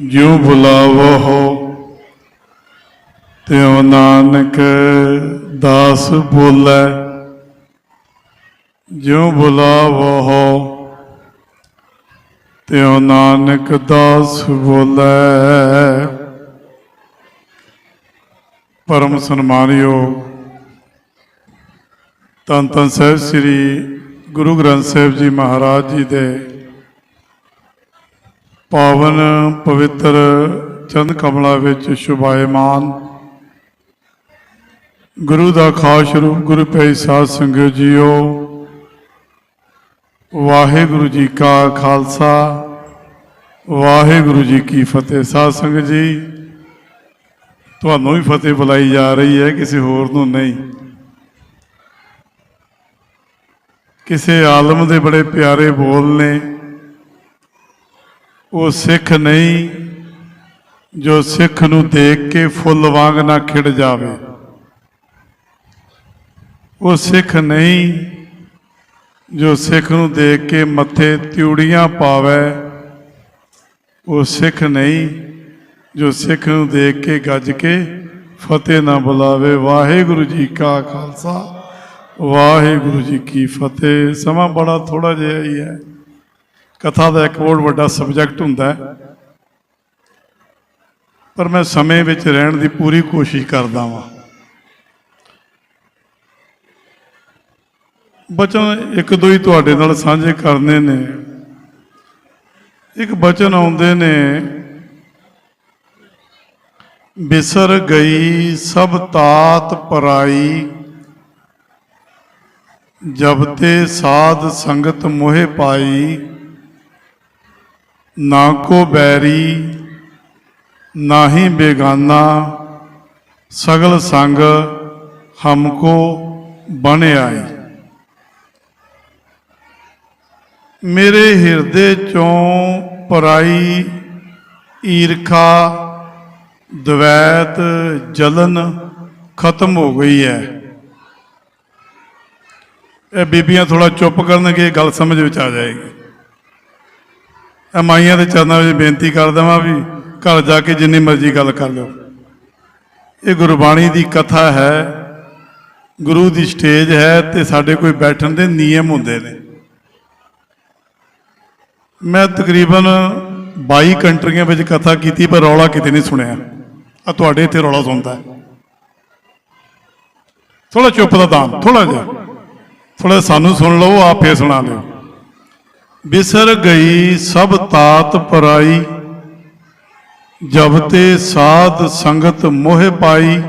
ਜਿਉ ਬੁਲਾਵੋ ਹੋ ਤਿਉ ਨਾਨਕ ਦਾਸ ਬੋਲੇ। ਜਿਉ ਬੁਲਾਵੋ ਹੋ ਤਿਉ ਨਾਨਕ ਦਾਸ ਬੋਲੇ। ਪਰਮ ਸਨਮਾਨਯੋਗ ਧੰਨ ਧੰਨ ਸਾਹਿਬ ਸ੍ਰੀ ਗੁਰੂ ਗ੍ਰੰਥ ਸਾਹਿਬ ਜੀ ਮਹਾਰਾਜ ਜੀ ਦੇ ਪਾਵਨ ਪਵਿੱਤਰ ਚੰਦ ਕਮਲਾ ਵਿੱਚ ਸ਼ੁਭਾਇਮਾਨ। ਗੁਰੂ ਦਾ ਖਾਸ ਰੂਪ ਗੁਰੂ ਪੈ ਸਾਧ ਸੰਗਤ ਜੀਓ, ਵਾਹਿਗੁਰੂ ਜੀ ਕਾ ਖਾਲਸਾ, ਵਾਹਿਗੁਰੂ ਜੀ ਕੀ ਫਤਿਹ। ਸਾਧ ਸੰਗਤ ਜੀ, ਤੁਹਾਨੂੰ ਵੀ ਫਤਿਹ ਬੁਲਾਈ ਜਾ ਰਹੀ ਹੈ, ਕਿਸੇ ਹੋਰ ਨੂੰ ਨਹੀਂ। ਕਿਸੇ ਆਲਮ ਦੇ ਬੜੇ ਪਿਆਰੇ ਬੋਲ ਨੇ ਉਹ ਸਿੱਖ ਨਹੀਂ, ਜੋ ਸਿੱਖ ਨੂੰ ਦੇਖ ਕੇ ਫੁੱਲ ਵਾਂਗ ਨਾ ਖਿੜ ਜਾਵੇ। ਉਹ ਸਿੱਖ ਨਹੀਂ, ਜੋ ਸਿੱਖ ਨੂੰ ਦੇਖ ਕੇ ਮੱਥੇ ਤਿਉੜੀਆਂ ਪਾਵੇ। ਉਹ ਸਿੱਖ ਨਹੀਂ, ਜੋ ਸਿੱਖ ਨੂੰ ਦੇਖ ਕੇ ਗੱਜ ਕੇ ਫਤਿਹ ਨਾ ਬੁਲਾਵੇ। ਵਾਹਿਗੁਰੂ ਜੀ ਕਾ ਖਾਲਸਾ, ਵਾਹਿਗੁਰੂ ਜੀ ਕੀ ਫਤਿਹ। ਸਮਾਂ ਬੜਾ ਥੋੜਾ ਜਿਹਾ ਹੀ ਹੈ। ਕਥਾ ਦਾ ਇੱਕ ਬਹੁਤ ਵੱਡਾ ਸਬਜੈਕਟ ਹੁੰਦਾ ਹੈ। ਪਰ ਮੈਂ ਸਮੇਂ ਵਿੱਚ ਰਹਿਣ ਦੀ ਪੂਰੀ ਕੋਸ਼ਿਸ਼ ਕਰਦਾ ਵਾਂ। ਬਚਨ ਇੱਕ ਦੋ ਹੀ ਤੁਹਾਡੇ ਨਾਲ ਸਾਂਝੇ ਕਰਨੇ ਨੇ। ਇੱਕ ਬਚਨ ਆਉਂਦੇ ਨੇ, ਬਿਸਰ ਗਈ ਸਭ ਤਾਤ ਪਰਾਈ, ਜਬ ਤੇ ਸਾਧ ਸੰਗਤ ਮੋਹਿ ਪਾਈ। ਨਾ ਕੋ ਬੈਰੀ, ਨਾਹੀ ਬੇਗਾਨਾ, ਸਗਲ ਸੰਗ ਹਮਕੋ ਬਣ ਆਈ ਮੇਰੇ ਹਿਰਦੇ ਚੋਂ ਪਰਾਈ ਈਰਖਾ ਦਵੈਤ ਜਲਨ ਖਤਮ ਹੋ ਗਈ ਹੈ। ਇਹ ਬੀਬੀਆਂ ਥੋੜਾ ਚੁੱਪ ਕਰਨਗੇ ਗੱਲ ਸਮਝ ਵਿੱਚ ਆ ਜਾਏਗੀ। ਇਹ ਮਾਈਆਂ ਦੇ ਚਰਨਾਂ ਵਿੱਚ ਬੇਨਤੀ ਕਰ ਦੇਵਾਂ ਵੀ ਘਰ ਜਾ ਕੇ ਜਿੰਨੀ ਮਰਜ਼ੀ ਗੱਲ ਕਰ ਲਿਓ। ਇਹ ਗੁਰਬਾਣੀ ਦੀ ਕਥਾ ਹੈ, ਗੁਰੂ ਦੀ ਸਟੇਜ ਹੈ ਤੇ ਸਾਡੇ ਕੋਈ ਬੈਠਣ ਦੇ ਨਿਯਮ ਹੁੰਦੇ ਨੇ। ਮੈਂ ਤਕਰੀਬਨ 22 ਕੰਟਰੀਆਂ ਵਿੱਚ ਕਥਾ ਕੀਤੀ ਪਰ ਰੌਲਾ ਕਿਤੇ ਨਹੀਂ ਸੁਣਿਆ। ਆ ਤੁਹਾਡੇ ਇੱਥੇ ਰੌਲਾ ਸੁਣਦਾ ਹੈ। ਥੋੜਾ ਚੁੱਪ ਦਾ ਦਾਨ ਥੋੜਾ ਜਿਹਾ। ਥੋੜਾ ਸਾਨੂੰ ਸੁਣ ਲਓ, ਆਪੇ ਸੁਣਾ ਲਿਓ ਬਿਸਰ ਗਈ ਸਭ ਤਾਤ ਪਰਾਈ, ਜਬ ਤੇ ਸਾਧ ਸੰਗਤ ਮੋਹਿ ਪਾਈ,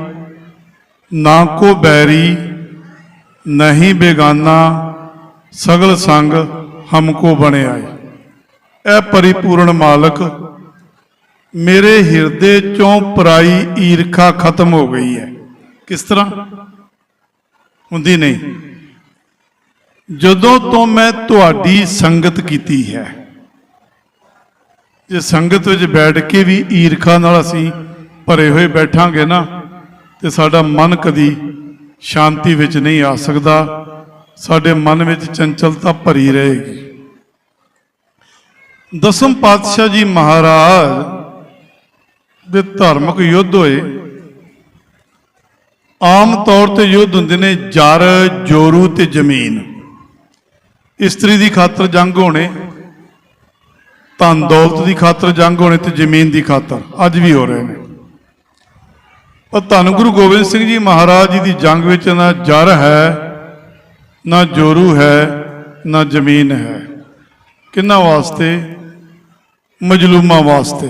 ਨਾ ਕੋ ਬੈਰੀ, ਨਹੀਂ ਬੇਗਾਨਾ, ਸਗਲ ਸੰਗ ਹਮਕੋ ਬਣਿਆਈ ਇਹ ਪਰਿਪੂਰਨ ਮਾਲਕ, ਮੇਰੇ ਹਿਰਦੇ ਚੋਂ ਪਰਾਈ ਈਰਖਾ ਖਤਮ ਹੋ ਗਈ ਹੈ। ਕਿਸ ਤਰ੍ਹਾਂ? ਹੁੰਦੀ ਨਹੀਂ। ਜਦੋਂ ਤੋਂ ਮੈਂ ਤੁਹਾਡੀ ਸੰਗਤ ਕੀਤੀ ਹੈ, ਜੇ ਸੰਗਤ ਵਿੱਚ ਬੈਠ ਕੇ ਵੀ ਈਰਖਾ ਨਾਲ ਅਸੀਂ ਭਰੇ ਹੋਏ ਬੈਠਾਂਗੇ ਨਾ, ਤੇ ਸਾਡਾ ਮਨ ਕਦੀ ਸ਼ਾਂਤੀ ਵਿੱਚ ਨਹੀਂ ਆ ਸਕਦਾ, ਸਾਡੇ ਮਨ ਵਿੱਚ ਚੰਚਲਤਾ ਭਰੀ ਰਹੇਗੀ। ਦਸਮ ਪਾਤਸ਼ਾਹ ਜੀ ਮਹਾਰਾਜ ਦੇ ਧਾਰਮਿਕ ਯੁੱਧ ਹੋਏ। ਆਮ ਤੌਰ ਤੇ ਯੁੱਧ ਹੁੰਦੇ ਨੇ ਜਰ ਜੋਰੂ ਤੇ ਜ਼ਮੀਨ। ਇਸਤਰੀ ਦੀ ਖਾਤਰ ਜੰਗ ਹੋਣੇ ਧਨ ਦੌਲਤ ਦੀ ਖਾਤਰ ਜੰਗ ਹੋਣੇ ਤੇ ਜ਼ਮੀਨ ਦੀ ਖਾਤਰ, ਅੱਜ ਵੀ ਹੋ ਰਹੇ ਨੇ। ਪਰ ਧੰਨ ਗੁਰੂ ਗੋਬਿੰਦ ਸਿੰਘ ਜੀ ਮਹਾਰਾਜ ਜੀ ਦੀ ਜੰਗ ਵਿੱਚ ਨਾ ਜਰ ਹੈ, ਨਾ ਜੋਰੂ ਹੈ, ਨਾ ਜ਼ਮੀਨ ਹੈ। ਕਿੰਨਾ ਵਾਸਤੇ? ਮਜਲੂਮਾਂ ਵਾਸਤੇ।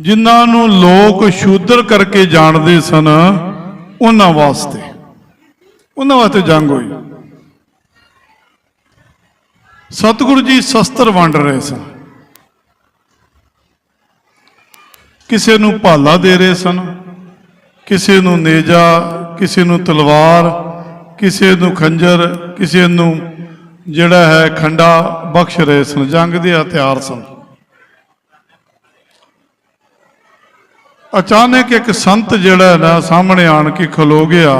ਜਿਨ੍ਹਾਂ ਨੂੰ ਲੋਕ ਸ਼ੂਦਰ ਕਰਕੇ ਜਾਣਦੇ ਸਨ, ਉਹਨਾਂ ਵਾਸਤੇ। ਉਹਨਾਂ ਵਾਸਤੇ ਜੰਗ ਹੋਈ। ਸਤਿਗੁਰੂ ਜੀ ਸ਼ਸਤਰ ਵੰਡ ਰਹੇ ਸਨ। ਕਿਸੇ ਨੂੰ ਭਾਲਾ ਦੇ ਰਹੇ ਸਨ, ਕਿਸੇ ਨੂੰ ਨੇਜਾ, ਕਿਸੇ ਨੂੰ ਤਲਵਾਰ, ਕਿਸੇ ਨੂੰ ਖੰਜਰ, ਕਿਸੇ ਨੂੰ ਜਿਹੜਾ ਹੈ ਖੰਡਾ ਬਖਸ਼ ਰਹੇ ਸਨ, ਜੰਗ ਦੇ ਹਥਿਆਰ ਸਨ। ਅਚਾਨਕ ਇੱਕ ਸੰਤ ਜਿਹੜਾ ਹੈ ਨਾ ਸਾਹਮਣੇ ਆਣ ਕੇ ਖਲੋ ਗਿਆ,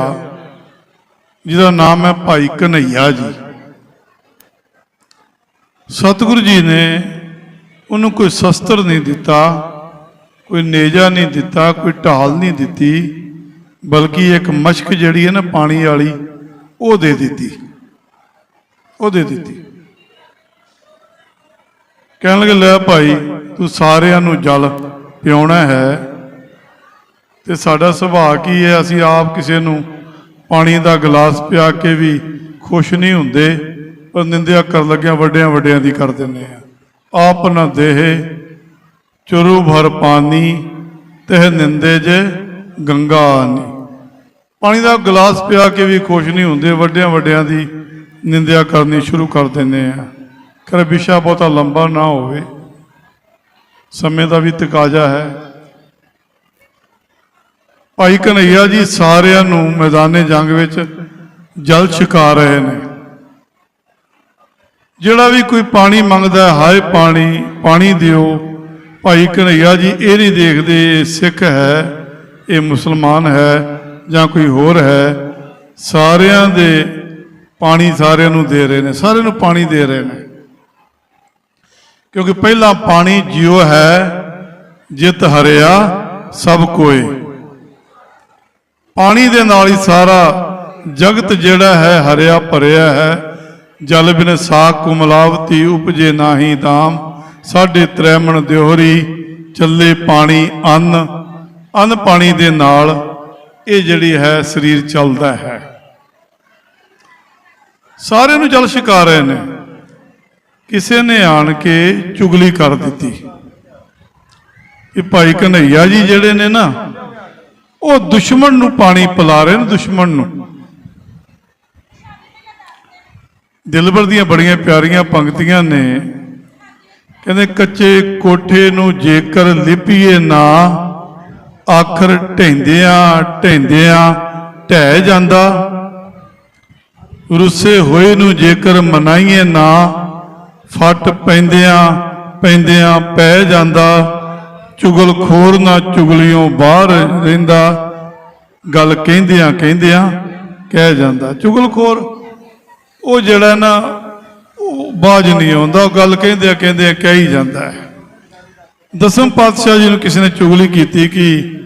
ਜਿਹਦਾ ਨਾਮ ਹੈ ਭਾਈ ਕਨਈਆ ਜੀ। ਸਤਿਗੁਰੂ ਜੀ ਨੇ ਉਹਨੂੰ ਕੋਈ ਸ਼ਸਤਰ ਨਹੀਂ ਦਿੱਤਾ, ਕੋਈ ਨੇਜਾ ਨਹੀਂ ਦਿੱਤਾ, ਕੋਈ ਢਾਲ ਨਹੀਂ ਦਿੱਤੀ, ਬਲਕਿ ਇੱਕ ਮਸ਼ਕ ਜਿਹੜੀ ਹੈ ਨਾ ਪਾਣੀ ਵਾਲੀ, ਉਹ ਦੇ ਦਿੱਤੀ। ਉਹ ਦੇ ਦਿੱਤੀ। ਕਹਿਣ ਲੱਗੇ, ਲੈ ਭਾਈ, ਤੂੰ ਸਾਰਿਆਂ ਨੂੰ ਜਲ ਪਿਉਣਾ ਹੈ ਤੇ ਸਾਡਾ ਸੁਭਾਅ ਕੀ ਹੈ? ਅਸੀਂ ਆਪ ਕਿਸੇ ਨੂੰ ਪਾਣੀ ਦਾ ਗਲਾਸ ਪਿਆ ਕੇ ਵੀ ਖੁਸ਼ ਨਹੀਂ ਹੁੰਦੇ। ਪਰ ਨਿੰਦਿਆ ਕਰ ਲੱਗਿਆ ਵੱਡਿਆਂ ਵੱਡਿਆਂ ਦੀ ਕਰ ਦਿੰਦੇ ਆ। ਆਪ ਨਾ ਦੇਹੇ, ਚੁਰੂ ਭਰ ਪਾਣੀ ਤਹ ਨਿੰਦੇ ਜੇ ਗੰਗਾ ਆਨੀ। ਪਾਣੀ ਦਾ ਗਲਾਸ ਪਿਆ ਕੇ ਵੀ ਖੁਸ਼ ਨਹੀਂ ਹੁੰਦੇ, ਵੱਡਿਆਂ ਵੱਡਿਆਂ ਦੀ ਨਿੰਦਿਆ ਕਰਨੀ ਸ਼ੁਰੂ ਕਰ ਦਿੰਦੇ ਆ। ਕਰ ਵਿਸ਼ਾ ਬਹੁਤਾ ਲੰਬਾ ਨਾ ਹੋਵੇ। ਸਮੇਂ ਦਾ ਵੀ ਤਕਾਜ਼ਾ ਹੈ। ਭਾਈ ਕਨਈਆ ਜੀ ਸਾਰਿਆਂ ਨੂੰ ਮੈਦਾਨੇ ਜੰਗ ਵਿੱਚ ਜਲ ਛਕਾ ਰਹੇ ਨੇ। ਜਿਹੜਾ ਵੀ ਕੋਈ ਪਾਣੀ ਮੰਗਦਾ ਹਾਏ ਪਾਣੀ ਪਾਣੀ ਦਿਓ। ਭਾਈ ਕਨਈਆ ਜੀ, ਇਹ ਨਹੀਂ ਦੇਖਦੇ ਇਹ ਸਿੱਖ ਹੈ, ਇਹ ਮੁਸਲਮਾਨ ਹੈ ਜਾਂ ਕੋਈ ਹੋਰ ਹੈ। ਸਾਰਿਆਂ ਦੇ ਪਾਣੀ ਸਾਰਿਆਂ ਨੂੰ ਦੇ ਰਹੇ ਨੇ, ਸਾਰਿਆਂ ਨੂੰ ਪਾਣੀ ਦੇ ਰਹੇ ਨੇ। ਕਿਉਂਕਿ ਪਹਿਲਾ ਪਾਣੀ ਜਿਉ ਹੈ, ਜਿਤ ਹਰਿਆ ਸਭ ਕੋਏ। ਪਾਣੀ ਦੇ ਨਾਲ ਹੀ ਸਾਰਾ ਜਗਤ ਜਿਹੜਾ ਹੈ, ਹਰਿਆ ਭਰਿਆ ਹੈ। ਜਲ ਬਿਨ ਸਾਖ ਕੁਮਲਾਵਤੀ ਉਪਜੇ ਨਾਹੀ ਦਾਮ, ਸਾਡੇ ਤ੍ਰੈਮਣ ਦਿਉਹਰੀ ਚੱਲੇ ਪਾਣੀ ਅੰਨ ਅੰਨ ਪਾਣੀ ਦੇ ਨਾਲ ਇਹ ਜਿਹੜੀ ਹੈ ਸਰੀਰ ਚੱਲਦਾ ਹੈ। ਸਾਰਿਆਂ ਨੂੰ ਜਲ ਛਕਾ ਰਹੇ ਨੇ। ਕਿਸੇ ਨੇ ਆਣ ਕੇ ਚੁਗਲੀ ਕਰ ਦਿੱਤੀ। ਇਹ ਭਾਈ ਕਨਈਆ ਜੀ ਜਿਹੜੇ ਨੇ ਨਾ, ਉਹ ਦੁਸ਼ਮਣ ਨੂੰ ਪਾਣੀ ਪਿਲਾ ਰਹੇ ਨੇ, ਦੁਸ਼ਮਣ ਨੂੰ। ਦਿਲਬਰ ਦੀਆਂ ਬੜੀਆਂ ਪਿਆਰੀਆਂ ਪੰਕਤੀਆਂ ਨੇ। ਕਹਿੰਦੇ, ਕੱਚੇ ਕੋਠੇ ਨੂੰ ਜੇਕਰ ਲਿਪੀਏ ਨਾ, ਆਖਰ ਢੈਂਦਿਆਂ ਢੈਂਦਿਆਂ ਢਹਿ ਜਾਂਦਾ। ਰੁੱਸੇ ਹੋਏ ਨੂੰ ਜੇਕਰ ਮਨਾਈਏ ਨਾ, ਫੱਟ ਪੈਂਦਿਆਂ ਪੈਂਦਿਆਂ ਪੈ ਜਾਂਦਾ। ਚੁਗਲਖੋਰ ਨਾ ਚੁਗਲਿਓਂ ਬਾਹਰ ਰਹਿੰਦਾ। ਗੱਲ ਕਹਿੰਦਿਆਂ ਕਹਿੰਦਿਆਂ ਕਹਿ ਜਾਂਦਾ। ਚੁਗਲਖੋਰ ਉਹ ਜਿਹੜਾ ਨਾ, ਉਹ ਬਾਜ ਨਹੀਂ ਆਉਂਦਾ, ਉਹ ਗੱਲ ਕਹਿੰਦਿਆਂ ਕਹਿੰਦਿਆਂ ਕਹਿ ਹੀ ਜਾਂਦਾ ਹੈ। ਦਸਮ ਪਾਤਸ਼ਾਹ ਜੀ ਨੂੰ ਕਿਸੇ ਨੇ ਚੁਗਲੀ ਕੀਤੀ ਕਿ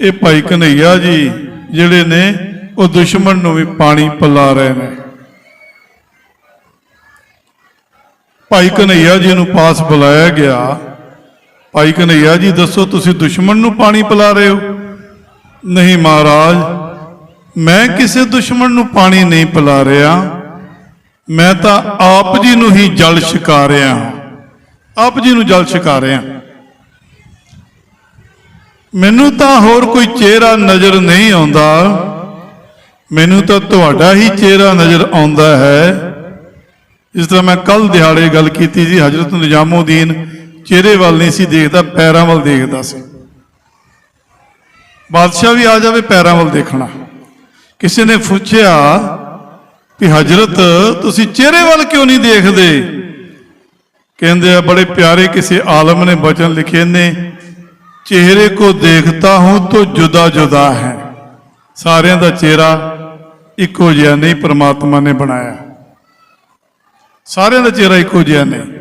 ਇਹ ਭਾਈ ਕਨਈਆ ਜੀ ਜਿਹੜੇ ਨੇ, ਉਹ ਦੁਸ਼ਮਣ ਨੂੰ ਵੀ ਪਾਣੀ ਪਿਲਾ ਰਹੇ ਨੇ। ਭਾਈ ਕਨਈਆ ਜੀ ਨੂੰ ਪਾਸ ਬੁਲਾਇਆ ਗਿਆ। ਭਾਈ ਕਨਈਆ ਜੀ, ਦੱਸੋ ਤੁਸੀਂ ਦੁਸ਼ਮਣ ਨੂੰ ਪਾਣੀ ਪਿਲਾ ਰਹੇ ਹੋ? ਨਹੀਂ ਮਹਾਰਾਜ, ਮੈਂ ਕਿਸੇ ਦੁਸ਼ਮਣ ਨੂੰ ਪਾਣੀ ਨਹੀਂ ਪਿਲਾ ਰਿਹਾ। ਮੈਂ ਤਾਂ ਆਪ ਜੀ ਨੂੰ ਹੀ ਜਲ ਛਕਾ ਰਿਹਾ ਹਾਂ ਆਪ ਜੀ ਨੂੰ ਜਲ ਛਕਾ ਰਿਹਾ ਮੈਨੂੰ ਤਾਂ ਹੋਰ ਕੋਈ ਚਿਹਰਾ ਨਜ਼ਰ ਨਹੀਂ ਆਉਂਦਾ। ਮੈਨੂੰ ਤਾਂ ਤੁਹਾਡਾ ਹੀ ਚਿਹਰਾ ਨਜ਼ਰ ਆਉਂਦਾ ਹੈ। ਜਿਸ ਤਰ੍ਹਾਂ ਮੈਂ ਕੱਲ ਦਿਹਾੜੇ ਗੱਲ ਕੀਤੀ ਸੀ, ਹਜ਼ਰਤ ਨਿਜ਼ਾਮੁਦੀਨ ਚਿਹਰੇ ਵੱਲ ਨਹੀਂ ਸੀ ਦੇਖਦਾ, ਪੈਰਾਂ ਵੱਲ ਦੇਖਦਾ ਸੀ। ਬਾਦਸ਼ਾਹ ਵੀ ਆ ਜਾਵੇ ਪੈਰਾਂ ਵੱਲ ਦੇਖਣਾ। ਕਿਸੇ ਨੇ ਪੁੱਛਿਆ ਕਿ ਹਜ਼ਰਤ ਤੁਸੀਂ ਚਿਹਰੇ ਵੱਲ ਕਿਉਂ ਨਹੀਂ ਦੇਖਦੇ ਕਹਿੰਦੇ ਆ ਬੜੇ ਪਿਆਰੇ ਕਿਸੇ ਆਲਮ ਨੇ ਬਚਨ ਲਿਖੇ ਨੇ ਚਿਹਰੇ ਕੋ ਦੇਖਤਾ ਹੂੰ ਤੋ ਜੁਦਾ ਜੁਦਾ ਹੈ ਸਾਰਿਆਂ ਦਾ ਚਿਹਰਾ ਇੱਕੋ ਜਿਹਾ ਨਹੀਂ ਪ੍ਰਮਾਤਮਾ ਨੇ ਬਣਾਇਆ ਸਾਰਿਆਂ ਦਾ ਚਿਹਰਾ ਇੱਕੋ ਜਿਹਾ ਨਹੀਂ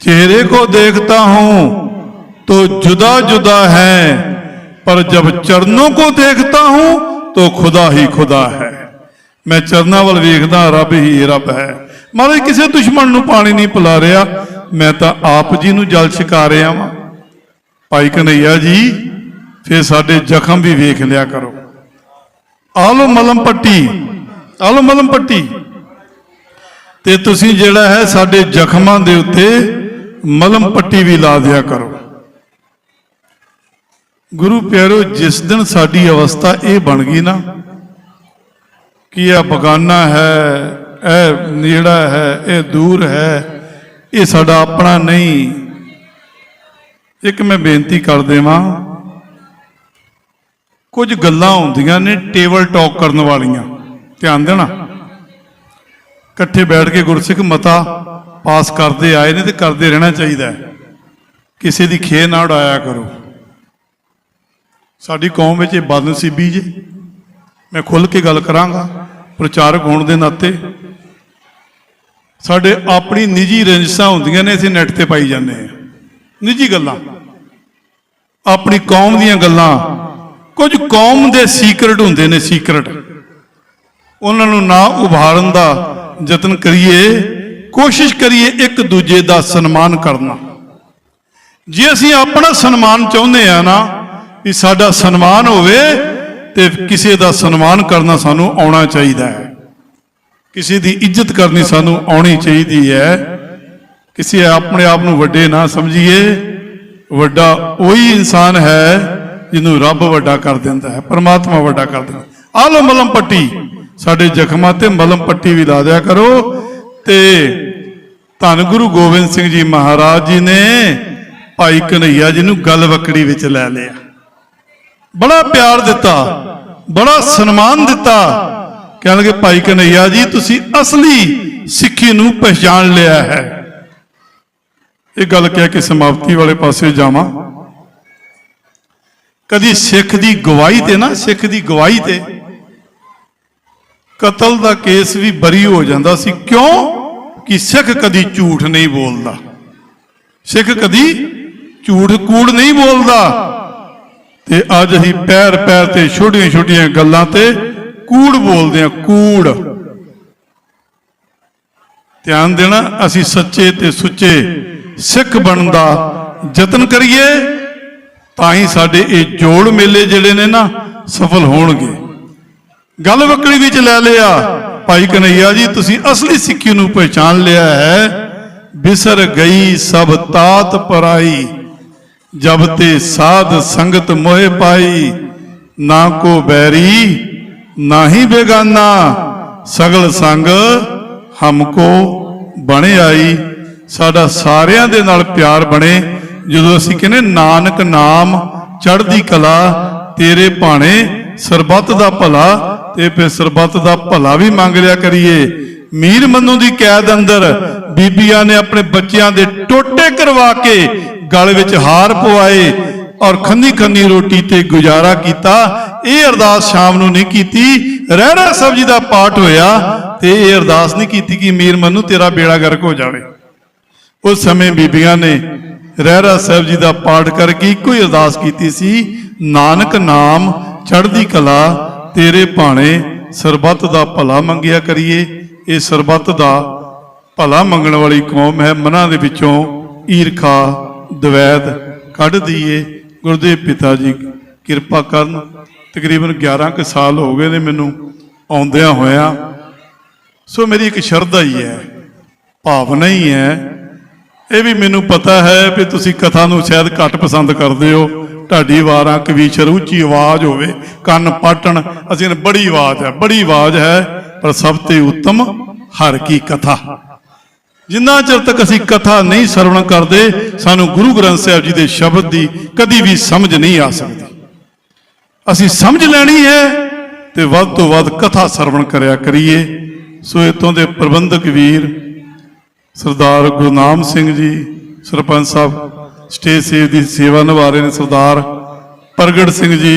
चेहरे को देखता हूं तो जुदा जुदा है पर जब चरणों को देखता हूं तो खुदा ही खुदा है ਮੈਂ ਚਰਨਾਂ ਵੱਲ ਵੇਖਦਾ ਰੱਬ ਹੀ ਰੱਬ ਹੈ। ਮਹਾਰਾਜ ਕਿਸੇ ਦੁਸ਼ਮਣ ਨੂੰ ਪਾਣੀ ਨਹੀਂ ਪਿਲਾ ਰਿਹਾ। ਮੈਂ ਤਾਂ ਆਪ ਜੀ ਨੂੰ ਜਲ ਛਕਾ ਰਿਹਾ ਵਾਂ। ਭਾਈ ਕਨਈਆ ਜੀ, ਫਿਰ ਸਾਡੇ ਜ਼ਖਮ ਵੀ ਵੇਖ ਲਿਆ ਕਰੋ। ਆਲੋ ਮਲਮ ਪੱਟੀ ਆਲੋ ਮਲਮ ਪੱਟੀ। ਤੇ ਤੁਸੀਂ ਜਿਹੜਾ ਹੈ, ਸਾਡੇ ਜ਼ਖਮਾਂ ਦੇ ਉੱਤੇ ਮਲਮ ਪੱਟੀ ਵੀ ਲਾ ਦਿਆ ਕਰੋ। ਗੁਰੂ ਪਿਆਰੋ, ਜਿਸ ਦਿਨ ਸਾਡੀ ਅਵਸਥਾ ਇਹ ਬਣ ਗਈ ਨਾ ਕਿ ਇਹ ਬਗਾਨਾ ਹੈ? ਇਹ ਨੇੜਾ ਹੈ, ਇਹ ਦੂਰ ਹੈ? ਇਹ ਸਾਡਾ ਆਪਣਾ ਨਹੀਂ। ਇੱਕ ਮੈਂ ਬੇਨਤੀ ਕਰ ਦੇਵਾਂ, ਕੁਝ ਗੱਲਾਂ ਹੁੰਦੀਆਂ ਨੇ ਟੇਬਲ ਟਾਕ ਕਰਨ ਵਾਲੀਆਂ। ਧਿਆਨ ਦੇਣਾ। ਇਕੱਠੇ ਬੈਠ ਕੇ ਗੁਰਸਿੱਖ ਮਤਾ ਪਾਸ ਕਰਦੇ ਆਏ ਨੇ ਤੇ ਕਰਦੇ ਰਹਿਣਾ ਚਾਹੀਦਾ ਕਿਸੇ ਦੀ ਖੇ ਨਾ ਉਡਾਇਆ ਕਰੋ। ਸਾਡੀ ਕੌਮ ਵਿੱਚ ਇਹ ਬਦਨਸੀਬੀ ਜੇ। ਮੈਂ ਖੁੱਲ ਕੇ ਗੱਲ ਕਰਾਂਗਾ ਪ੍ਰਚਾਰਕ ਹੋਣ ਦੇ ਨਾਤੇ। ਸਾਡੇ ਆਪਣੀ ਨਿੱਜੀ ਰੰਜਿਸ਼ਾਂ ਹੁੰਦੀਆਂ ਨੇ, ਅਸੀਂ ਨੈਟ ਤੇ ਪਾਈ ਜਾਂਦੇ ਹਾਂ। ਨਿੱਜੀ ਗੱਲਾਂ। ਆਪਣੀ ਕੌਮ ਦੀਆਂ ਗੱਲਾਂ। ਕੁਝ ਕੌਮ ਦੇ ਸੀਕਰਟ ਹੁੰਦੇ ਨੇ ਸੀਕਰਟ ਉਹਨਾਂ ਨੂੰ ਨਾ ਉਭਾਰਨ ਦਾ ਯਤਨ ਕਰੀਏ, ਕੋਸ਼ਿਸ਼ ਕਰੀਏ ਇੱਕ ਦੂਜੇ ਦਾ ਸਨਮਾਨ ਕਰਨਾ। ਜੇ ਅਸੀਂ ਆਪਣਾ ਸਨਮਾਨ ਚਾਹੁੰਦੇ ਆ ਨਾ, ਵੀ ਸਾਡਾ ਸਨਮਾਨ ਹੋਵੇ ਤੇ ਕਿਸੇ ਦਾ ਸਨਮਾਨ ਕਰਨਾ ਸਾਨੂੰ ਆਉਣਾ ਚਾਹੀਦਾ ਹੈ। ਕਿਸੇ ਦੀ ਇੱਜ਼ਤ ਕਰਨੀ ਸਾਨੂੰ ਆਉਣੀ ਚਾਹੀਦੀ ਹੈ। ਕਿਸੇ ਆਪਣੇ ਆਪ ਨੂੰ ਵੱਡੇ ਨਾ ਸਮਝੀਏ। ਵੱਡਾ ਉਹੀ ਇਨਸਾਨ ਹੈ ਜਿਹਨੂੰ ਰੱਬ ਵੱਡਾ ਕਰ ਦਿੰਦਾ ਹੈ, ਪਰਮਾਤਮਾ ਵੱਡਾ ਕਰ ਦਿੰਦਾ ਆ ਲਓ ਮਲਮ ਪੱਟੀ। ਸਾਡੇ ਜ਼ਖਮਾਂ ਤੇ ਮਲਮ ਪੱਟੀ ਵੀ ਲਾ ਦਿਆ ਕਰੋ ਤੇ ਧੰਨ ਗੁਰੂ ਗੋਬਿੰਦ ਸਿੰਘ ਜੀ ਮਹਾਰਾਜ ਜੀ ਨੇ ਭਾਈ ਕਨਈਆ ਜੀ ਨੂੰ ਗਲ ਵਕੜੀ ਵਿੱਚ ਲੈ ਲਿਆ। ਬੜਾ ਪਿਆਰ ਦਿੱਤਾ, ਬੜਾ ਸਨਮਾਨ ਦਿੱਤਾ। ਕਹਿਣ ਲੱਗੇ, ਭਾਈ ਕਨਈਆ ਜੀ, ਤੁਸੀਂ ਅਸਲੀ ਸਿੱਖੀ ਨੂੰ ਪਛਾਣ ਲਿਆ ਹੈ। ਇਹ ਗੱਲ ਕਹਿ ਕੇ ਸਮਾਪਤੀ ਵਾਲੇ ਪਾਸੇ ਜਾਵਾਂ। ਕਦੀ ਸਿੱਖ ਦੀ ਗਵਾਹੀ ਤੇ ਨਾ, ਸਿੱਖ ਦੀ ਗਵਾਹੀ ਤੇ ਕਤਲ ਦਾ ਕੇਸ ਵੀ ਬਰੀ ਹੋ ਜਾਂਦਾ ਸੀ। ਕਿਉਂ? ਕਿ ਸਿੱਖ ਕਦੀ ਝੂਠ ਨਹੀਂ ਬੋਲਦਾ। ਸਿੱਖ ਕਦੀ ਝੂਠ ਕੂੜ ਨਹੀਂ ਬੋਲਦਾ। ਤੇ ਅੱਜ ਅਸੀਂ ਪੈਰ ਪੈਰ ਤੇ ਛੋਟੀਆਂ ਛੋਟੀਆਂ ਗੱਲਾਂ ਤੇ ਕੂੜ ਬੋਲਦੇ ਆ ਕੂੜ। ਧਿਆਨ ਦੇਣਾ, ਅਸੀਂ ਸੱਚੇ ਤੇ ਸੁੱਚੇ ਸਿੱਖ ਬਣਨ ਦਾ ਯਤਨ ਕਰੀਏ, ਤਾਂ ਹੀ ਸਾਡੇ ਇਹ ਜੋੜ ਮੇਲੇ ਜਿਹੜੇ ਨੇ ਨਾ ਸਫਲ ਹੋਣਗੇ। ਗੱਲ ਵਕੜੀ ਵਿੱਚ ਲੈ ਲਿਆ। ਭਾਈ ਕਨਈਆ ਜੀ, ਤੁਸੀਂ ਅਸਲੀ ਸਿੱਖੀ ਨੂੰ ਪਛਾਣ ਲਿਆ ਹੈ। ਬਿਸਰ ਗਈ ਸਭ ਤਾਤ ਪਰਾਈ। ਜਬ ਤੇ ਸਾਧ ਸੰਗਤ ਮੋਹਿ ਪਾਈ, ਨਾ ਕੋ ਬੈਰੀ ਨਾ ਹੀ ਬੇਗਾਨਾ, ਸਗਲ ਸੰਗ ਹਮਕੋ ਬਣੇ ਆਈ। ਸਾਡਾ ਸਾਰਿਆਂ ਦੇ ਨਾਲ ਪਿਆਰ ਬਣੇ। ਜਦੋਂ ਅਸੀਂ ਕਹਿੰਦੇ ਨਾਨਕ ਨਾਮ ਚੜ੍ਹਦੀ ਕਲਾ, ਤੇਰੇ ਭਾਣੇ ਸਰਬੱਤ ਦਾ ਭਲਾ, ਤੇ ਫਿਰ ਸਰਬੱਤ ਦਾ ਭਲਾ ਵੀ ਮੰਗ ਲਿਆ ਕਰੀਏ। ਮੀਰ ਮੰਨੂ ਦੀ ਕੈਦ ਅੰਦਰ ਬੀਬੀਆਂ ਨੇ ਆਪਣੇ ਬੱਚਿਆਂ ਦੇ ਟੋਟੇ ਕਰਵਾ ਕੇ ਗਲ ਵਿੱਚ ਹਾਰ ਪਵਾਏ ਔਰ ਖੰਨੀ ਖੰਨੀ ਰੋਟੀ ਤੇ ਗੁਜ਼ਾਰਾ ਕੀਤਾ, ਇਹ ਅਰਦਾਸ ਸ਼ਾਮ ਨੂੰ ਨਹੀਂ ਕੀਤੀ, ਰਹਿਣਾ ਸਾਹਿਬ ਜੀ ਦਾ ਪਾਠ ਹੋਇਆ ਤੇ ਇਹ ਅਰਦਾਸ ਨਹੀਂ ਕੀਤੀ ਕਿ ਮੀਰ ਮੰਨੂ ਤੇਰਾ ਬੇੜਾ ਗਰਕ ਹੋ ਜਾਵੇ। ਉਸ ਸਮੇਂ ਬੀਬੀਆਂ ਨੇ ਰਹਿਰਾ ਸਾਹਿਬ ਜੀ ਦਾ ਪਾਠ ਕਰਕੇ ਇੱਕੋ ਹੀ ਅਰਦਾਸ ਕੀਤੀ ਸੀ, ਨਾਨਕ ਨਾਮ ਚੜ੍ਹਦੀ ਕਲਾ, ਤੇਰੇ ਭਾਣੇ ਸਰਬੱਤ ਦਾ ਭਲਾ ਮੰਗਿਆ ਕਰੀਏ। ਇਹ ਸਰਬੱਤ ਦਾ ਭਲਾ ਮੰਗਣ ਵਾਲੀ ਕੌਮ ਹੈ, ਮਨਾਂ ਦੇ ਵਿੱਚੋਂ ਈਰਖਾ ਦਵੈਦ ਕੱਢ ਦਈਏ। ਗੁਰਦੇਵ ਪਿਤਾ ਜੀ, ਕਿਰਪਾ ਕਰਨ। ਤਕਰੀਬਨ 11 ਕੁ ਸਾਲ ਹੋ ਗਏ ਨੇ ਮੈਨੂੰ ਆਉਂਦਿਆਂ ਹੋਇਆਂ। ਸੋ ਮੇਰੀ ਇੱਕ ਸ਼ਰਧਾ ਹੀ ਹੈ, ਭਾਵਨਾ ਹੀ ਹੈ। ਇਹ ਵੀ ਮੈਨੂੰ ਪਤਾ ਹੈ ਵੀ ਤੁਸੀਂ ਕਥਾ ਨੂੰ ਸ਼ਾਇਦ ਘੱਟ ਪਸੰਦ ਕਰਦੇ ਹੋ। ਢਾਡੀ ਵਾਰਾਂ ਕਵੀਸ਼ਰ ਉੱਚੀ ਆਵਾਜ਼ ਹੋਵੇ, ਕੰਨ ਪਾਟਣ। ਅਸੀਂ ਬੜੀ ਆਵਾਜ਼ ਹੈ, ਬੜੀ ਆਵਾਜ਼ ਹੈ, ਪਰ ਸਭ ਤੋਂ ਉੱਤਮ ਹਰ ਕੀ ਕਥਾ। ਜਿੰਨਾ ਚਿਰ ਤੱਕ ਅਸੀਂ ਕਥਾ ਨਹੀਂ ਸਰਵਣ ਕਰਦੇ ਸਾਨੂੰ ਗੁਰੂ ਗ੍ਰੰਥ ਸਾਹਿਬ ਜੀ ਦੇ ਸ਼ਬਦ ਦੀ ਕਦੀ ਵੀ ਸਮਝ ਨਹੀਂ ਆ ਸਕਦੀ। ਅਸੀਂ ਸਮਝ ਲੈਣੀ ਹੈ ਤੇ ਵੱਧ ਤੋਂ ਵੱਧ ਕਥਾ ਸਰਵਣ ਕਰਿਆ ਕਰੀਏ। ਸੋ ਇਤੋਂ ਦੇ ਪ੍ਰਬੰਧਕ ਵੀਰ ਸਰਦਾਰ ਗੁਰਨਾਮ ਸਿੰਘ ਜੀ ਸਰਪੰਚ ਸਾਹਿਬ ਸਟੇਜ ਸੇਵ ਦੀ ਸੇਵਾ ਨਿਭਾ ਰਹੇ ਨੇ ਸਰਦਾਰ ਪ੍ਰਗਟ ਸਿੰਘ ਜੀ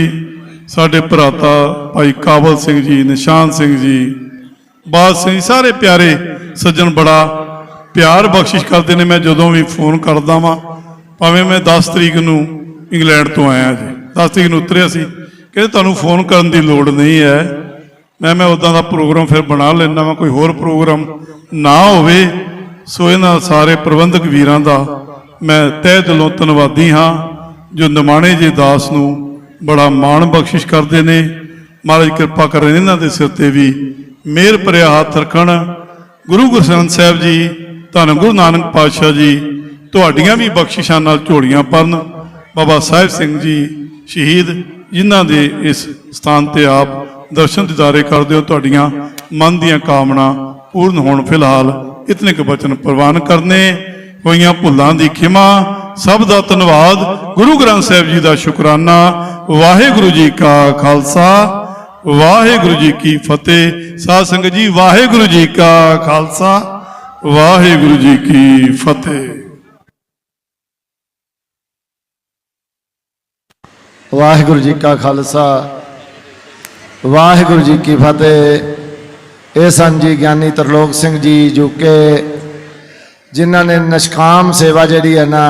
ਸਾਡੇ ਭਰਾਤਾ ਭਾਈ ਕਾਬਲ ਸਿੰਘ ਜੀ ਨਿਸ਼ਾਨ ਸਿੰਘ ਜੀ ਬਾਦ ਸਿੰਘ ਜੀ, ਸਾਰੇ ਪਿਆਰੇ ਸੱਜਣ ਬੜਾ ਪਿਆਰ ਬਖਸ਼ਿਸ਼ ਕਰਦੇ ਨੇ, ਮੈਂ ਜਦੋਂ ਵੀ ਫੋਨ ਕਰਦਾ ਵਾਂ, ਭਾਵੇਂ ਮੈਂ 10 ਤਰੀਕ ਨੂੰ ਇੰਗਲੈਂਡ ਤੋਂ ਆਇਆ ਜੀ। 10 ਤਰੀਕ ਨੂੰ ਉਤਰਿਆ ਸੀ, ਕਹਿੰਦੇ ਤੁਹਾਨੂੰ ਫੋਨ ਕਰਨ ਦੀ ਲੋੜ ਨਹੀਂ ਹੈ। ਮੈਂ ਮੈਂ ਉਦਾਂ ਦਾ ਪ੍ਰੋਗਰਾਮ ਫਿਰ ਬਣਾ ਲੈਣਾ ਵਾਂ, ਕੋਈ ਹੋਰ ਪ੍ਰੋਗਰਾਮ ਨਾ ਹੋਵੇ। ਸੋ ਇਹਨਾਂ ਸਾਰੇ ਪ੍ਰਬੰਧਕ ਵੀਰਾਂ ਦਾ ਮੈਂ ਤਹਿ ਦਿਲੋਂ ਧੰਨਵਾਦੀ ਹਾਂ, ਜੋ ਨਿਮਾਣੇ ਜੀ ਦਾਸ ਨੂੰ ਬੜਾ ਮਾਣ ਬਖਸ਼ਿਸ਼ ਕਰਦੇ ਨੇ। ਮਹਾਰਾਜ ਕਿਰਪਾ ਕਰਨ ਇਹਨਾਂ ਦੇ ਸਿਰ ਤੇ ਵੀ ਮਿਹਰ ਭਰਿਆ ਹੱਥ ਰੱਖਣ। ਗੁਰੂ ਗੁਰਸੰਤ ਸਾਹਿਬ ਜੀ ਧੰਨ ਗੁਰੂ ਨਾਨਕ ਪਾਤਸ਼ਾਹ ਜੀ, ਤੁਹਾਡੀਆਂ ਵੀ ਬਖਸ਼ਿਸ਼ਾਂ ਨਾਲ ਝੋਲੀਆਂ ਪਰਨ ਬਾਬਾ ਸਾਹਿਬ ਸਿੰਘ ਜੀ ਸ਼ਹੀਦ, ਜਿਨ੍ਹਾਂ ਦੇ ਇਸ ਸਥਾਨ ਤੇ ਆਪ ਦਰਸ਼ਨ ਦਿਦਾਰੇ ਕਰਦੇ ਹੋ, ਤੁਹਾਡੀਆਂ ਮਨ ਦੀਆਂ ਕਾਮਨਾ ਪੂਰਨ ਹੋਣ ਫਿਲਹਾਲ ਇਤਨੇ ਕੁ ਬਚਨ ਪ੍ਰਵਾਨ ਕਰਨੇ, ਹੋਈਆਂ ਭੁੱਲਾਂ ਦੀ ਖਿਮਾ, ਸਭ ਦਾ ਧੰਨਵਾਦ, ਗੁਰੂ ਗ੍ਰੰਥ ਸਾਹਿਬ ਜੀ ਦਾ ਸ਼ੁਕਰਾਨਾ, ਵਾਹਿਗੁਰੂ ਜੀ ਕਾ ਖਾਲਸਾ, ਵਾਹਿਗੁਰੂ ਜੀ ਕੀ ਫਤਿਹ, ਸਾਧ ਸੰਗਤ ਜੀ, ਵਾਹਿਗੁਰੂ ਜੀ ਕਾ ਖਾਲਸਾ। ਵਾਹਿਗੁਰੂ ਜੀ ਕੀ ਫਤਿਹ। ਵਾਹਿਗੁਰੂ ਜੀ ਕਾ ਖਾਲਸਾ, ਵਾਹਿਗੁਰੂ ਜੀ ਕੀ ਫਤਿਹ। ਇਹ ਸਨ ਜੀ ਗਿਆਨੀ ਤਰਲੋਕ ਸਿੰਘ ਜੀ ਜੋ ਕਿ, ਜਿਨ੍ਹਾਂ ਨੇ ਨਿਸ਼ਕਾਮ ਸੇਵਾ ਜਿਹੜੀ ਹੈ ਨਾ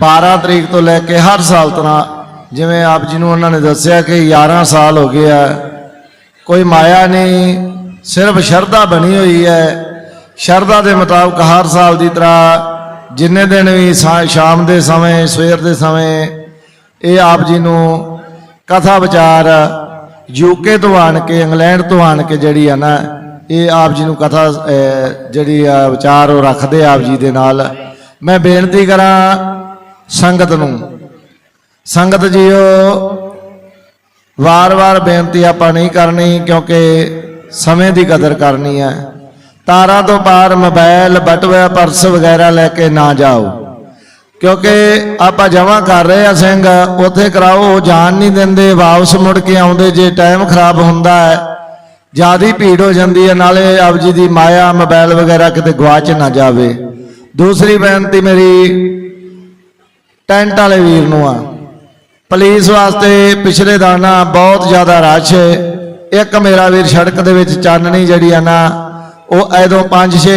12 ਤਰੀਕ ਤੋਂ ਲੈ ਕੇ ਹਰ ਸਾਲ ਤਰ੍ਹਾਂ, ਜਿਵੇਂ ਆਪ ਜੀ ਨੂੰ ਉਹਨਾਂ ਨੇ ਦੱਸਿਆ ਕਿ 11 ਸਾਲ ਹੋ ਗਏ ਆ, ਕੋਈ ਮਾਇਆ ਨਹੀਂ, ਸਿਰਫ ਸ਼ਰਧਾ ਬਣੀ ਹੋਈ ਹੈ। ਸ਼ਰਧਾ ਦੇ ਮੁਤਾਬਕ ਹਰ ਸਾਲ ਦੀ ਤਰ੍ਹਾਂ ਜਿੰਨੇ ਦਿਨ ਵੀ ਸ਼ਾ- ਸ਼ਾਮ ਦੇ ਸਮੇਂ, ਸਵੇਰ ਦੇ ਸਮੇਂ ਇਹ ਆਪ ਜੀ ਨੂੰ ਕਥਾ ਵਿਚਾਰ ਯੂਕੇ ਤੋਂ ਆਣ ਕੇ, ਇੰਗਲੈਂਡ ਤੋਂ ਆਣ ਕੇ ਜਿਹੜੀ ਆ ਨਾ, ਇਹ ਆਪ ਜੀ ਨੂੰ ਕਥਾ ਜਿਹੜੀ ਆ ਵਿਚਾਰ ਉਹ ਰੱਖਦੇ ਆਪ ਜੀ ਦੇ ਨਾਲ। ਮੈਂ ਬੇਨਤੀ ਕਰਾਂ ਸੰਗਤ ਨੂੰ, ਸੰਗਤ ਜੀਓ, ਵਾਰ-ਵਾਰ ਬੇਨਤੀ ਆਪਾਂ ਨਹੀਂ ਕਰਨੀ ਕਿਉਂਕਿ ਸਮੇਂ ਦੀ ਕਦਰ ਕਰਨੀ ਹੈ ਤਾਰਾਂ ਤੋਂ ਪਾਰ ਮੋਬਾਈਲ ਬਟੂਆ ਪਰਸ ਵਗੈਰਾ ਲੈ ਕੇ ਨਾ ਜਾਓ। ਕਿਉਂਕਿ ਆਪਾਂ ਜਮਾ ਕਰ ਰਹੇ ਆ ਸਿੰਘ, ਉੱਥੇ ਕਰਾਓ ਉਹ ਜਾਣ ਨਹੀਂ ਦਿੰਦੇ, ਵਾਪਸ ਮੁੜ ਕੇ ਆਉਂਦੇ, ਜੇ ਟਾਈਮ ਖਰਾਬ ਹੁੰਦਾ ਹੈ, ਜਿਆਦੀ ਭੀੜ ਹੋ ਜਾਂਦੀ ਹੈ, ਨਾਲੇ ਆਪ ਜੀ ਦੀ ਮਾਇਆ ਮੋਬਾਈਲ ਵਗੈਰਾ ਕਿਤੇ ਗਵਾਚ ਨਾ ਜਾਵੇ। ਦੂਸਰੀ ਬੇਨਤੀ ਮੇਰੀ, ਟੈਂਟ ਵਾਲੇ ਵੀਰ ਨੂੰ ਆ। ਪੁਲਿਸ ਵਾਸਤੇ ਪਿਛਲੇ ਦਾਣਾ ਬਹੁਤ ਜ਼ਿਆਦਾ ਰਸ਼ ਹੈ। ਇੱਕ ਮੇਰਾ ਵੀਰ ਸੜਕ ਦੇ ਵਿੱਚ ਚਾਨਣੀ ਜਿਹੜੀ ਆ ਨਾ ਉਹ ਐਦੋਂ 5-6